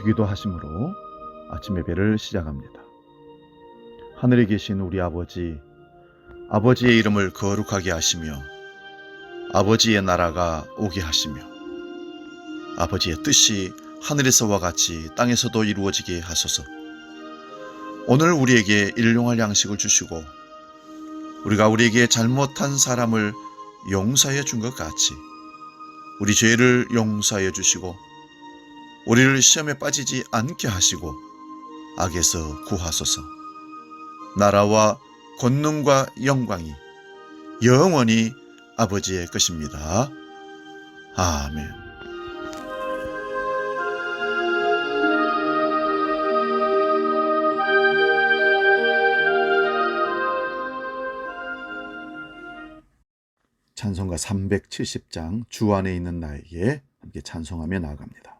주기도 하심으로 아침 예배를 시작합니다. 하늘에 계신 우리 아버지, 아버지의 이름을 거룩하게 하시며 아버지의 나라가 오게 하시며 아버지의 뜻이 하늘에서와 같이 땅에서도 이루어지게 하소서. 오늘 우리에게 일용할 양식을 주시고 우리가 우리에게 잘못한 사람을 용서해 준 것 같이 우리 죄를 용서해 주시고 우리를 시험에 빠지지 않게 하시고 악에서 구하소서. 나라와 권능과 영광이 영원히 아버지의 것입니다. 아멘. 찬송가 370장 주 안에 있는 나에게 함께 찬송하며 나아갑니다.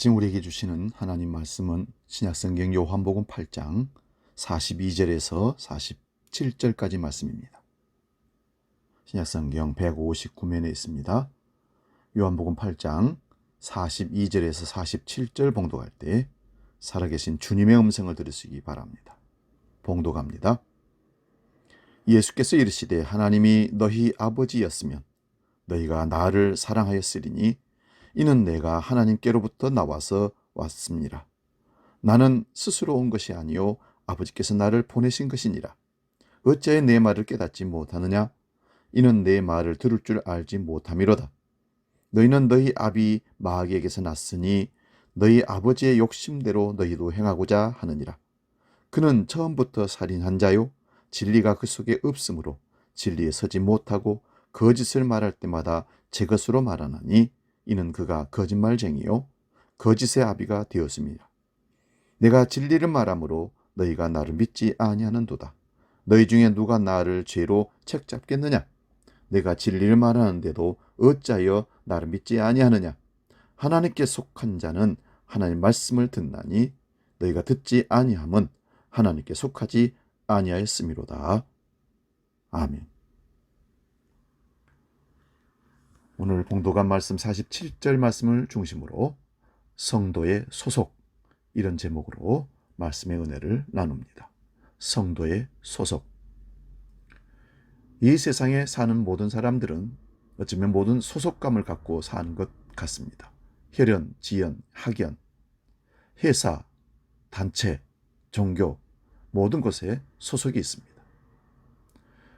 아침 우리에게 주시는 하나님 말씀은 신약성경 요한복음 8장 42절에서 47절까지 말씀입니다. 신약성경 159면에 있습니다. 요한복음 8장 42절에서 47절 봉독할 때 살아계신 주님의 음성을 들으시기 바랍니다. 봉독합니다. 예수께서 이르시되 하나님이 너희 아버지였으면 너희가 나를 사랑하였으리니 이는 내가 하나님께로부터 나와서 왔습니다. 나는 스스로 온 것이 아니요 아버지께서 나를 보내신 것이니라. 어찌하여 내 말을 깨닫지 못하느냐? 이는 내 말을 들을 줄 알지 못함이로다. 너희는 너희 아비 마귀에게서 났으니 너희 아버지의 욕심대로 너희도 행하고자 하느니라. 그는 처음부터 살인한 자요 진리가 그 속에 없으므로 진리에 서지 못하고 거짓을 말할 때마다 제 것으로 말하나니 이는 그가 거짓말쟁이요 거짓의 아비가 되었습니다. 내가 진리를 말하므로 너희가 나를 믿지 아니하는도다. 너희 중에 누가 나를 죄로 책잡겠느냐? 내가 진리를 말하는데도 어찌하여 나를 믿지 아니하느냐? 하나님께 속한 자는 하나님 말씀을 듣나니 너희가 듣지 아니함은 하나님께 속하지 아니하였음이로다. 아멘. 오늘 봉독한 말씀 47절 말씀을 중심으로 성도의 소속 이런 제목으로 말씀의 은혜를 나눕니다. 성도의 소속. 이 세상에 사는 모든 사람들은 어쩌면 모든 소속감을 갖고 사는 것 같습니다. 혈연, 지연, 학연, 회사, 단체, 종교 모든 곳에 소속이 있습니다.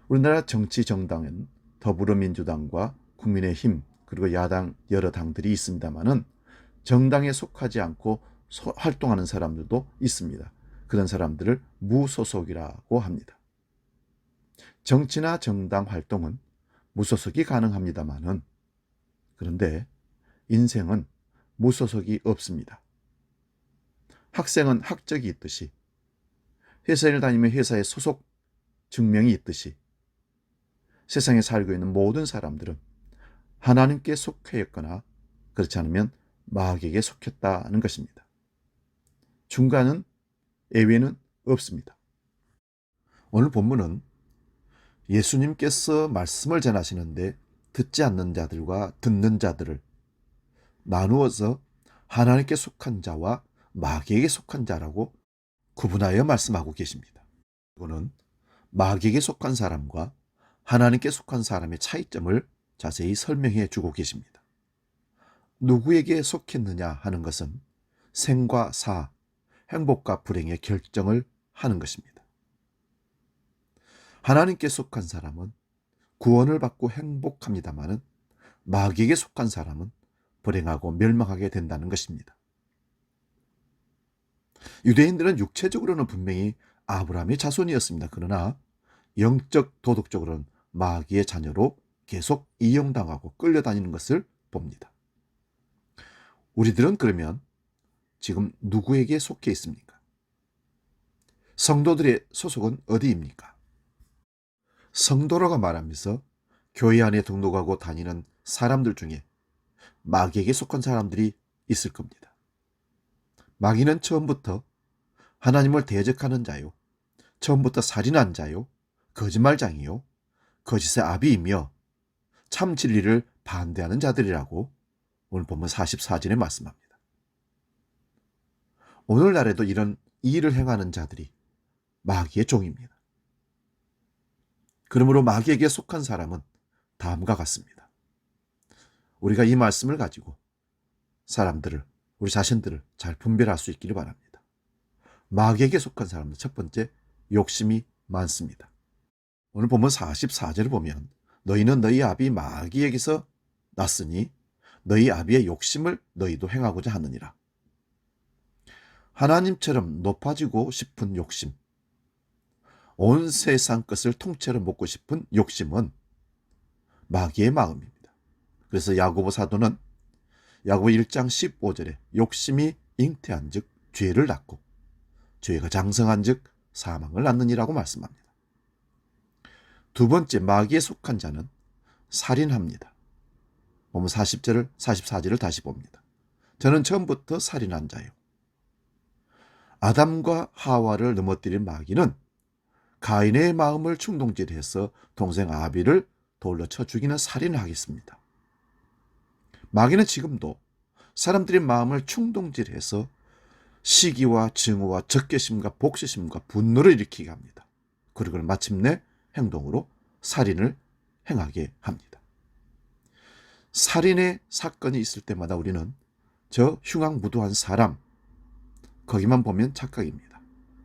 우리나라 정치 정당은 더불어민주당과 국민의힘 그리고 야당 여러 당들이 있습니다만은 정당에 속하지 않고 소- 활동하는 사람들도 있습니다. 그런 사람들을 무소속이라고 합니다. 정치나 정당 활동은 무소속이 가능합니다만은 그런데 인생은 무소속이 없습니다. 학생은 학적이 있듯이 회사를 다니면 회사의 소속 증명이 있듯이 세상에 살고 있는 모든 사람들은 하나님께 속해였거나 그렇지 않으면 마귀에게 속했다는 것입니다. 중간은 예외는 없습니다. 오늘 본문은 예수님께서 말씀을 전하시는데 듣지 않는 자들과 듣는 자들을 나누어서 하나님께 속한 자와 마귀에게 속한 자라고 구분하여 말씀하고 계십니다. 이거는 마귀에게 속한 사람과 하나님께 속한 사람의 차이점을 자세히 설명해 주고 계십니다. 누구에게 속했느냐 하는 것은 생과 사, 행복과 불행의 결정을 하는 것입니다. 하나님께 속한 사람은 구원을 받고 행복합니다마는 마귀에게 속한 사람은 불행하고 멸망하게 된다는 것입니다. 유대인들은 육체적으로는 분명히 아브라함의 자손이었습니다. 그러나 영적 도덕적으로는 마귀의 자녀로 계속 이용당하고 끌려다니는 것을 봅니다. 우리들은 그러면 지금 누구에게 속해 있습니까? 성도들의 소속은 어디입니까? 성도라고 말하면서 교회 안에 등록하고 다니는 사람들 중에 마귀에게 속한 사람들이 있을 겁니다. 마귀는 처음부터 하나님을 대적하는 자요. 처음부터 살인한 자요. 거짓말장이요. 거짓의 아비이며 참 진리를 반대하는 자들이라고 오늘 본문 44절에 말씀합니다. 오늘날에도 이런 일을 행하는 자들이 마귀의 종입니다. 그러므로 마귀에게 속한 사람은 다음과 같습니다. 우리가 이 말씀을 가지고 사람들을, 우리 자신들을 잘 분별할 수 있기를 바랍니다. 마귀에게 속한 사람은 첫 번째, 욕심이 많습니다. 오늘 보면 44절을 보면 너희는 너희 아비 마귀에게서 났으니 너희 아비의 욕심을 너희도 행하고자 하느니라. 하나님처럼 높아지고 싶은 욕심, 온 세상 것을 통째로 먹고 싶은 욕심은 마귀의 마음입니다. 그래서 야고보 사도는 야고보 1장 15절에 욕심이 잉태한즉 죄를 낳고 죄가 장성한즉 사망을 낳느니라고 말씀합니다. 두 번째 마귀에 속한 자는 살인합니다. 보면 40절을 44절을 다시 봅니다. 저는 처음부터 살인한 자요. 아담과 하와를 넘어뜨린 마귀는 가인의 마음을 충동질해서 동생 아비를 돌로 쳐 죽이는 살인을 하겠습니다. 마귀는 지금도 사람들의 마음을 충동질해서 시기와 증오와 적개심과 복수심과 분노를 일으키게 합니다. 그리고 마침내 행동으로 살인을 행하게 합니다. 살인의 사건이 있을 때마다 우리는 저 흉악무도한 사람 거기만 보면 착각입니다.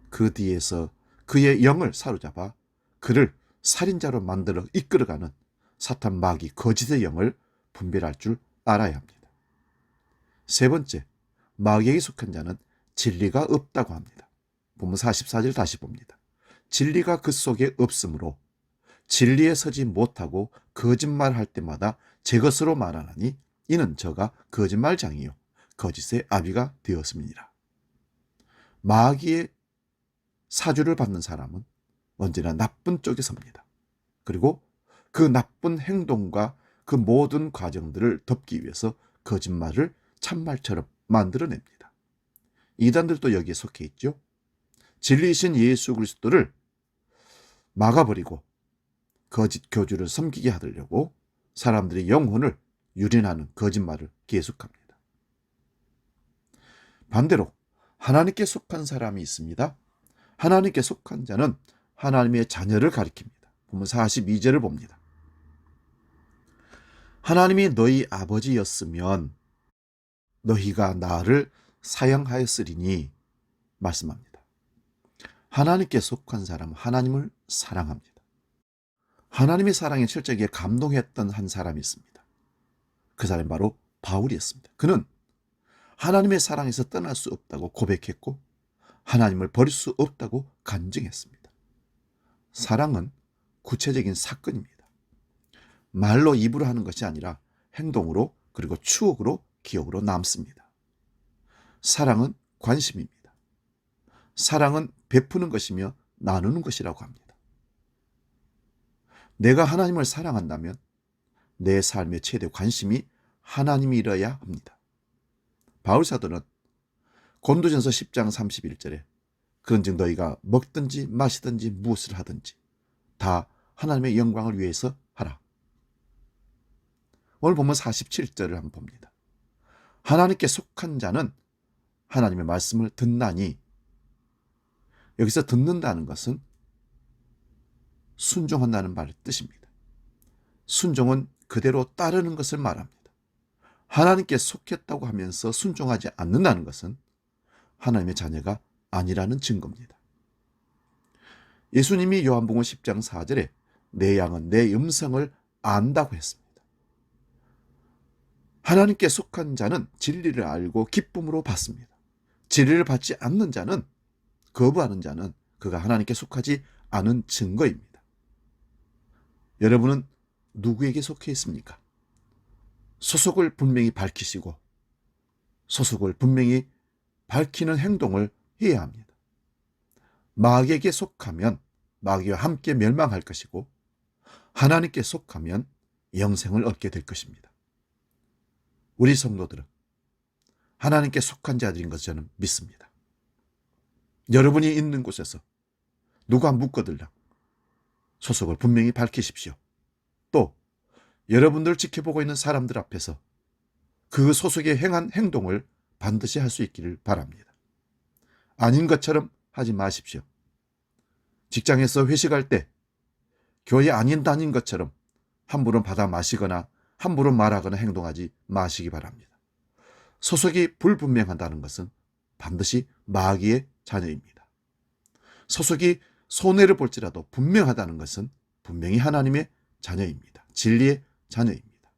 그 뒤에서 그의 영을 사로잡아 그를 살인자로 만들어 이끌어가는 사탄 마귀 거짓의 영을 분별할 줄 알아야 합니다. 세 번째, 마귀에게 속한 자는 진리가 없다고 합니다. 본문 44절 다시 봅니다. 진리가 그 속에 없으므로 진리에 서지 못하고 거짓말할 때마다 제 것으로 말하나니 이는 저가 거짓말장이요 거짓의 아비가 되었음이니라. 마귀의 사주를 받는 사람은 언제나 나쁜 쪽에 섭니다. 그리고 그 나쁜 행동과 그 모든 과정들을 덮기 위해서 거짓말을 참말처럼 만들어냅니다. 이단들도 여기에 속해 있죠. 진리이신 예수 그리스도를 막아버리고 거짓 교주를 섬기게 하려고 사람들의 영혼을 유린하는 거짓말을 계속합니다. 반대로 하나님께 속한 사람이 있습니다. 하나님께 속한 자는 하나님의 자녀를 가리킵니다. 보면 42절을 봅니다. 하나님이 너희 아버지였으면 너희가 나를 사양하였으리니 말씀합니다. 하나님께 속한 사람은 하나님을 사랑합니다. 하나님의 사랑에 철저하게 감동했던 한 사람이 있습니다. 그 사람이 바로 바울이었습니다. 그는 하나님의 사랑에서 떠날 수 없다고 고백했고 하나님을 버릴 수 없다고 간증했습니다. 사랑은 구체적인 사건입니다. 말로 입으로 하는 것이 아니라 행동으로 그리고 추억으로 기억으로 남습니다. 사랑은 관심입니다. 사랑은 베푸는 것이며 나누는 것이라고 합니다. 내가 하나님을 사랑한다면 내 삶의 최대 관심이 하나님이라야 합니다. 바울 사도는 곤도전서 10장 31절에 그런즉 너희가 먹든지 마시든지 무엇을 하든지 다 하나님의 영광을 위해서 하라. 오늘 보면 47절을 한번 봅니다. 하나님께 속한 자는 하나님의 말씀을 듣나니 여기서 듣는다는 것은 순종한다는 말 뜻입니다. 순종은 그대로 따르는 것을 말합니다. 하나님께 속했다고 하면서 순종하지 않는다는 것은 하나님의 자녀가 아니라는 증거입니다. 예수님이 요한복음 10장 4절에 내 양은 내 음성을 안다고 했습니다. 하나님께 속한 자는 진리를 알고 기쁨으로 받습니다. 진리를 받지 않는 자는 거부하는 자는 그가 하나님께 속하지 않은 증거입니다. 여러분은 누구에게 속해 있습니까? 소속을 분명히 밝히시고 소속을 분명히 밝히는 행동을 해야 합니다. 마귀에게 속하면 마귀와 함께 멸망할 것이고 하나님께 속하면 영생을 얻게 될 것입니다. 우리 성도들은 하나님께 속한 자들인 것을 저는 믿습니다. 여러분이 있는 곳에서 누가 묻거들랑 소속을 분명히 밝히십시오. 또 여러분들 지켜보고 있는 사람들 앞에서 그 소속에 행한 행동을 반드시 할 수 있기를 바랍니다. 아닌 것처럼 하지 마십시오. 직장에서 회식할 때 교회 아닌 다닌 것처럼 함부로 받아 마시거나 함부로 말하거나 행동하지 마시기 바랍니다. 소속이 불분명하다는 것은 반드시 마귀의 자녀입니다. 소속이 손해를 볼지라도 분명하다는 것은 분명히 하나님의 자녀입니다. 진리의 자녀입니다.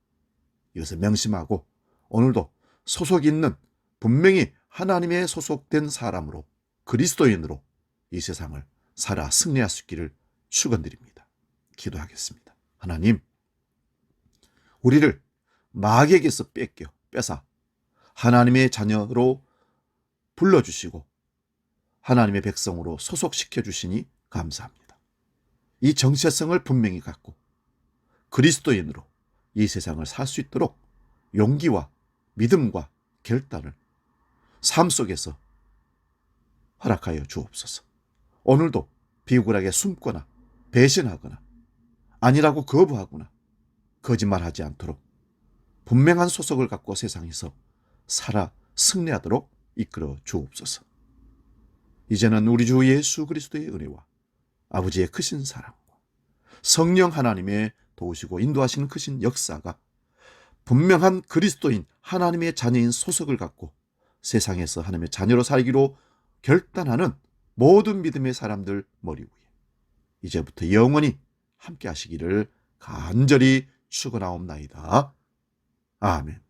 이것을 명심하고 오늘도 소속 있는 분명히 하나님의 소속된 사람으로 그리스도인으로 이 세상을 살아 승리할 수 있기를 축원드립니다. 기도하겠습니다. 하나님, 우리를 마귀에게서 뺏겨 뺏어 하나님의 자녀로 불러주시고 하나님의 백성으로 소속시켜 주시니 감사합니다. 이 정체성을 분명히 갖고 그리스도인으로 이 세상을 살 수 있도록 용기와 믿음과 결단을 삶 속에서 허락하여 주옵소서. 오늘도 비굴하게 숨거나 배신하거나 아니라고 거부하거나 거짓말하지 않도록 분명한 소속을 갖고 세상에서 살아 승리하도록 이끌어 주옵소서. 이제는 우리 주 예수 그리스도의 은혜와 아버지의 크신 사랑과 성령 하나님의 도우시고 인도하시는 크신 역사가 분명한 그리스도인 하나님의 자녀인 소속을 갖고 세상에서 하나님의 자녀로 살기로 결단하는 모든 믿음의 사람들 머리 위에 이제부터 영원히 함께 하시기를 간절히 축원하옵나이다. 아멘.